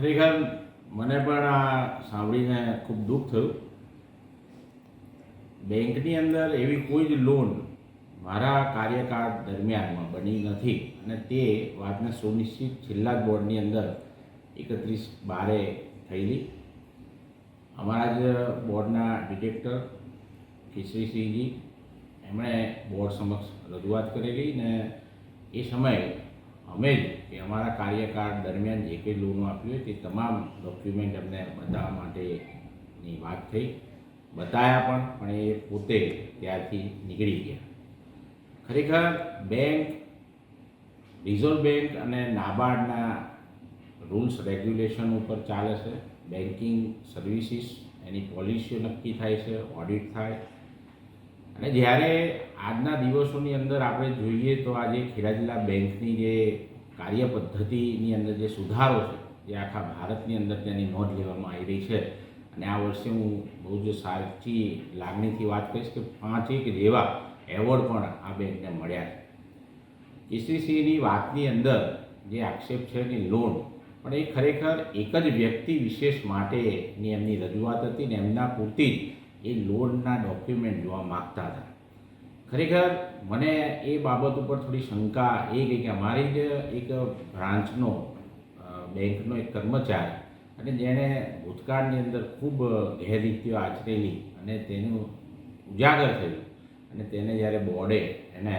ખરેખર મને પણ આ સાંભળીને ખૂબ દુઃખ થયું. બેંકની અંદર એવી કોઈ જ લોન મારા કાર્યકાળ દરમિયાનમાં બની નથી અને તે વાતને સુનિશ્ચિત છેલ્લા જ બોર્ડની અંદર એકત્રીસ બારે થયેલી. અમારા જ બોર્ડના ડિરેક્ટર કેશરીસિંહજી એમણે બોર્ડ સમક્ષ રજૂઆત કરેલી ને એ સમયે અમે જ કે અમારા કાર્યકાળ દરમિયાન જે કંઈ લોન આપી હોય તે તમામ ડોક્યુમેન્ટ અમને બતાવવા માટેની વાત થઈ. બતાવ્યા પણ પણ એ પોતે ત્યારથી નીકળી ગયા. ખરેખર બેંક રિઝર્વ બેંક અને નાબાર્ડના રૂલ્સ રેગ્યુલેશન ઉપર ચાલે છે. બેન્કિંગ સર્વિસીસ એની પોલિસીઓ નક્કી થાય છે ઓડિટ થાય. અને જ્યારે આજના દિવસોની અંદર આપણે જોઈએ તો આજે ખેડા જિલ્લા બેંકની જે કાર્ય પદ્ધતિની અંદર જે સુધારો છે, જે આખા ભારતની અંદર તેની નોંધ લેવામાં આવી રહી છે. અને આ વર્ષે હું બહુ જ સાચી લાગણીથી વાત કરીશ કે પાંચેક જેવા એવોર્ડ પણ આ બેંકને મળ્યા છે. કેસીસીની વાતની અંદર જે આક્ષેપ છે કે લોન, પણ એ ખરેખર એક જ વ્યક્તિ વિશેષ માટેની એમની રજૂઆત હતી ને એમના પૂરતી જ એ લોનના ડોક્યુમેન્ટ જોવા માગતા હતા. ખરેખર મને એ બાબત ઉપર થોડી શંકા એ ગઈ કે અમારી જ એક બ્રાન્ચનો બેંકનો એક કર્મચારી અને જેણે ભૂતકાળની અંદર ખૂબ ગેરરીતિઓ આચરેલી અને તેનું ઉજાગર થયું અને તેને જ્યારે બોર્ડે એને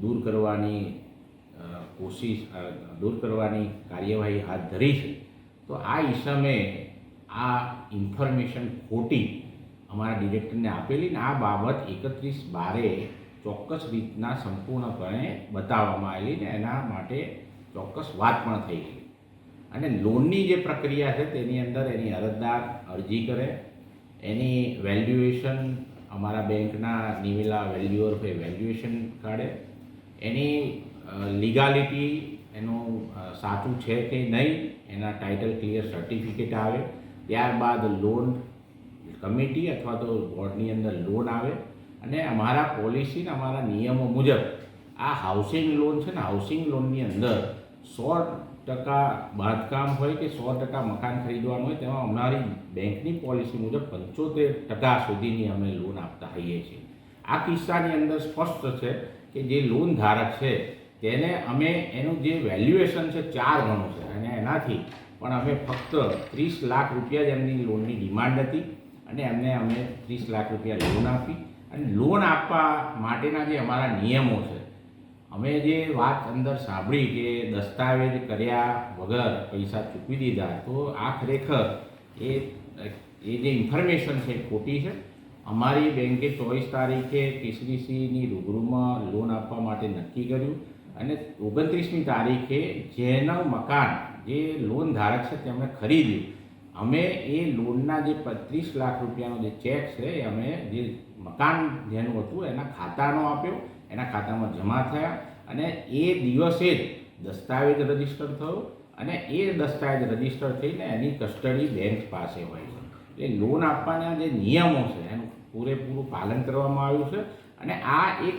દૂર કરવાની કોશિશ દૂર કરવાની કાર્યવાહી હાથ ધરી છે, તો આ ઈસમે આ ઇન્ફોર્મેશન ખોટી અમારા ડિરેક્ટરને આપેલી ને આ બાબત એકત્રીસ બારે ચોક્કસ રીતના સંપૂર્ણપણે બતાવવામાં આવેલી ને એના માટે ચોક્કસ વાત પણ થઈ ગઈ. અને લોનની જે પ્રક્રિયા છે તેની અંદર એની અરજદાર અરજી કરે, એની વેલ્યુએશન અમારા બેંકના નિવેલા વેલ્યુઅર હોય વેલ્યુએશન કાઢે, એની લીગાલિટી એનું સાચું છે કે નહીં એના ટાઇટલ ક્લિયર સર્ટિફિકેટ આવે, ત્યારબાદ લોન કમિટી અથવા તો બોર્ડની અંદર લોન આવે અને અમારા પોલિસીને અમારા નિયમો મુજબ આ હાઉસિંગ લોન છે ને હાઉસિંગ લોનની અંદર સો ટકા બાંધકામ હોય કે સો ટકા મકાન ખરીદવાનું હોય તેમાં અમારી બેંકની પોલિસી મુજબ પંચોતેર ટકા સુધીની અમે લોન આપતા હોઈએ છીએ. આ કિસ્સાની અંદર સ્પષ્ટ છે કે જે લોન ધારક છે તેને અમે એનું જે વેલ્યુએશન છે ચાર ગણું છે અને એનાથી પણ અમે ફક્ત ત્રીસ લાખ રૂપિયા જ એમની લોનની ડિમાન્ડ હતી. અને એમને અમે ત્રીસ લાખ રૂપિયા લોન આપી અને લોન આપવા માટેના જે અમારા નિયમો છે, અમે જે વાત અંદર સાંભળી કે દસ્તાવેજ કર્યા વગર પૈસા ચૂકવી દીધા, તો આ ખરેખર એ એ જે ઇન્ફોર્મેશન છે ખોટી છે. અમારી બેંકે ચોવીસ તારીખે કેસરીસીની રૂબરૂમાં લોન આપવા માટે નક્કી કર્યું અને ઓગણત્રીસમી તારીખે જેનું મકાન, જે લોન ધારક છે તેમણે ખરીદ્યું. અમે એ લોનના જે પત્રીસ લાખ રૂપિયાનો જે ચેક છે, એ અમે જે મકાન જેનું હતું, એના ખાતાનો આપ્યો. એના ખાતામાં જમા થયા અને એ દિવસે જ દસ્તાવેજ રજિસ્ટર થયો અને એ દસ્તાવેજ રજિસ્ટર થઈને એની કસ્ટડી બેંક પાસે હોય છે. એટલે લોન આપવાના જે નિયમો છે, એનું પૂરેપૂરું પાલન કરવામાં આવ્યું છે અને આ એક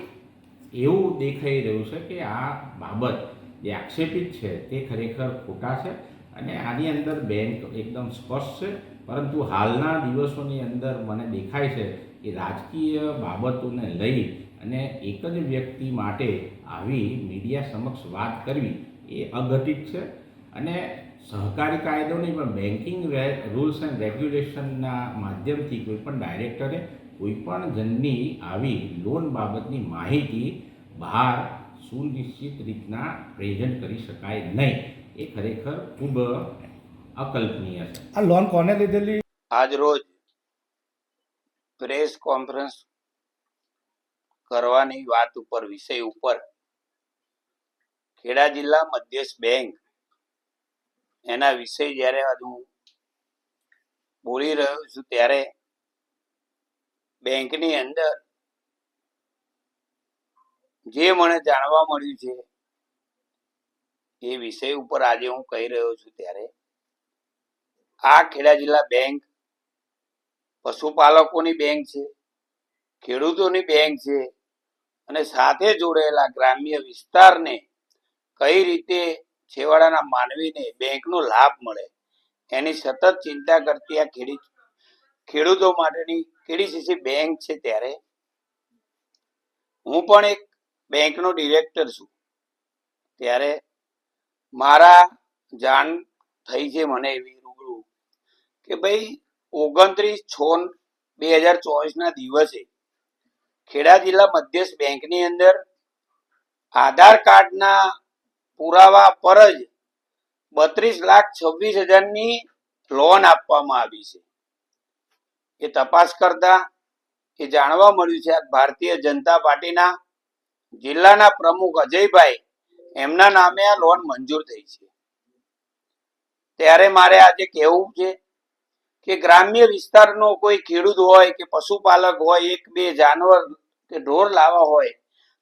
એવું દેખાઈ રહ્યું છે કે આ બાબત જે આક્ષેપિત છે, તે ખરેખર ખોટા છે. અને આની અંદર બેંક એકદમ સ્પષ્ટ છે, પરંતુ હાલના દિવસોની અંદર મને દેખાય છે કે રાજકીય બાબતોને લઈ અને એક જ વ્યક્તિ માટે આવી મીડિયા સમક્ષ વાત કરવી એ અઘટિત છે. અને સહકારી કાયદો નહીં, પણ બેન્કિંગ રૂલ્સ એન્ડ રેગ્યુલેશનના માધ્યમથી કોઈ પણ ડાયરેક્ટરે કોઈ પણ જણની આવી લોન બાબતની માહિતી બહાર સુનિશ્ચિત રીતના પ્રેઝન્ટ કરી શકાય નહીં. એ ખરેખર ખૂબ અકલ્પનીય છે. આ લોન કોને લીધેલી? આજ રોજ પ્રેસ કોન્ફરન્સ કરવાની વાત ઉપર વિષય ઉપર ખેડા જિલ્લા મધ્યસ્થ બેંક એના વિષય જ્યારે હું બોલી રહ્યો છું ત્યારે બેંકની અંદર જે મને જાણવા મળ્યું છે એ વિષય ઉપર આજે હું કહી રહ્યો છું ત્યારે, આ ખેડા જિલ્લા બેંક પશુપાલકોની બેંક છે, ખેડૂતોની બેંક છે અને સાથે જોડાયેલા ગ્રામ્ય વિસ્તારને કઈ રીતે છેવાડાના માનવીને બેંકનો લાભ મળે એની સતત ચિંતા કરતી આ ખેડી, ખેડૂતો માટેની કેડીસીસી બેંક છે ત્યારે, હું પણ એક બેંકનો ડિરેક્ટર છું. ત્યારે મારા જાણ થઈ છે મને એવી રૂબરૂ કે ભાઈ ઓગણત્રીસ છ બે હજાર ચોવીસના દિવસે ખેડા જિલ્લા મધ્યસ્થ બેંકની અંદર આધાર કાર્ડના પુરાવા પર જ બત્રીસ લાખ છવ્વીસ હજારની લોન આપવામાં આવી છે. એ તપાસ કરતા એ જાણવા મળ્યું છે ભારતીય જનતા પાર્ટીના જિલ્લાના પ્રમુખ અજયભાઈ એમના નામે આ લોન મંજૂર થઈ છે. ત્યારે મારે આજે કહેવું છે કે ગ્રામ્ય વિસ્તારનો કોઈ ખેડૂત હોય કે પશુપાલક હોય, એક, બે જાનવર કે ઢોર લાવવા હોય,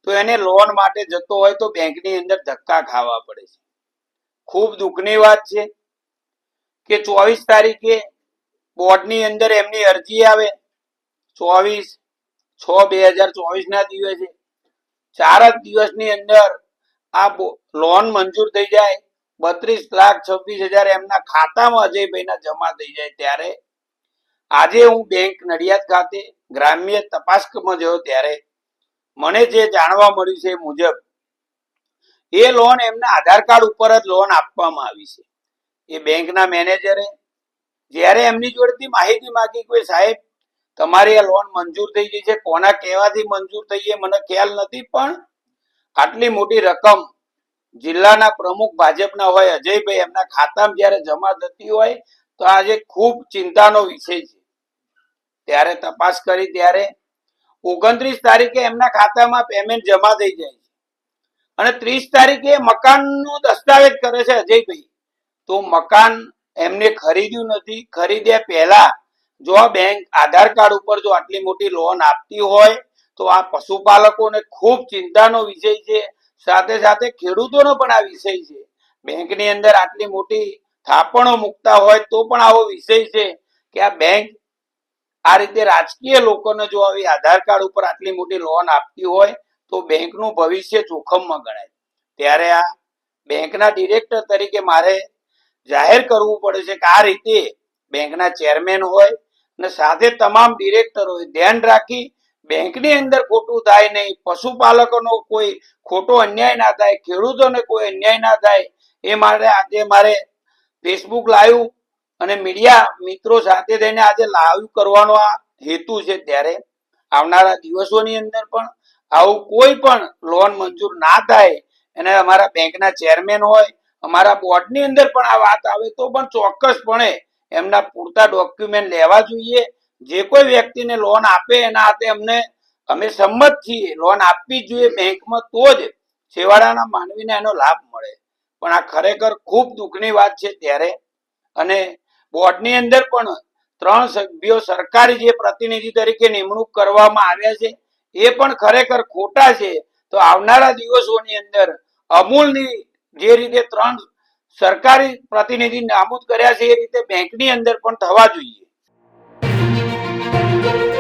તો એને લોન માટે જતો હોય તો બેંકની અંદર ધક્કા ખાવા પડે છે. ખૂબ દુઃખની વાત છે કે ચોવીસ તારીખે બોર્ડની અંદર એમની અરજી આવે. ચોવીસ, છ, બે હજાર ચોવીસના દિવસે, ચાર જ દિવસની અંદર આ લોન મંજૂર થઈ જાય, બત્રીસ લાખ છવ્વીસ હજાર એમના ખાતામાં અજયભાઈના જમા થઈ જાય ત્યારે. આજે હું બેંક નડિયાદ ખાતે ગ્રામ્ય તપાસમાં ગયો ત્યારે. મને જે જાણવા મળ્યું છે મુજબ, એ લોન એમના આધાર કાર્ડ ઉપર જ લોન આપવામાં આવી છે. એ બેંકના મેનેજરે, જ્યારે એમની જોડેથી માહિતી માંગી કે સાહેબ, તમારી આ લોન મંજૂર થઈ ગઈ છે, કોના કહેવાથી મંજૂર થઈ એ મને ખ્યાલ નથી, પણ આટલી મોટી રકમ જિલ્લાના પ્રમુખ ભાજપના હોય, અજયભાઈ, એમના ખાતામાં જ્યારે જમા થતી હોય, તો આજે ખૂબ ચિંતાનો વિષય છે. ત્યારે તપાસ કરી, ત્યારે ઓગણત્રીસ તારીખે એમના ખાતામાં પેમેન્ટ જમા થઈ જાય છે. અને ત્રીસ તારીખે મકાનનું દસ્તાવેજ કરે છે અજયભાઈ. તો મકાન એમને ખરીદ્યું નથી. ખરીદ્યા પહેલા જો આ બેંક આધાર કાર્ડ ઉપર જો આટલી મોટી લોન આપતી હોય તો આ પશુપાલકોને ખૂબ ચિંતાનો વિષય છે. સાથે સાથે ખેડૂતોનો પણ આ વિષય છે. બેંકની અંદર આટલી મોટી થાપણો મૂકતા હોય તો પણ આવો વિષય છે કે આ બેંક આ રીતે રાજકીય લોકોને જો આવી આધાર કાર્ડ ઉપર આટલી મોટી લોન આપતી હોય તો બેંકનું ભવિષ્ય જોખમમાં ગણાય. ત્યારે આ બેંકના ડિરેક્ટર તરીકે મારે જાહેર કરવું પડે છે કે આ રીતે બેંકના ચેરમેન હોય અને સાથે તમામ ડિરેક્ટરોએ ધ્યાન રાખી બેંકની અંદર ખોટું થાય નહીં. પશુપાલકોનો કોઈ ખોટો અન્યાય ના થાય, ખેડૂતોને કોઈ અન્યાય ના થાય. એ માટે આજે મારે ફેસબુક લાઈવ અને મીડિયા મિત્રો સાથે થઈને આજે લાઈવ કરવાનો આ હેતુ છે ત્યારે. આવનારા દિવસોની અંદર પણ આવું કોઈ પણ લોન મંજૂર ના થાય અને અમારા બેંકના ચેરમેન હોય, અમારા બોર્ડની અંદર પણ આ વાત આવે તો પણ ચોક્કસપણે એમના પૂરતા ડોક્યુમેન્ટ લેવા જોઈએ. જે કોઈ વ્યક્તિને લોન આપે એના હાથે અમને, અમે સંમત છીએ. લોન આપવી જોઈએ બેંકમાં તો જ છેવાડાના માનવીને એનો લાભ મળે. પણ આ ખરેખર ખૂબ દુઃખની વાત છે ત્યારે. અને બોર્ડની અંદર પણ ત્રણ સભ્યો સરકારી જે પ્રતિનિધિ તરીકે નિમણૂક કરવામાં આવ્યા છે, એ પણ ખરેખર ખોટા છે. તો આવનારા દિવસોની અંદર અમૂલની જે રીતે ત્રણ સરકારી પ્રતિનિધિ નામુદ કર્યા છે, એ રીતે બેંકની અંદર પણ થવા જોઈએ. Thank you.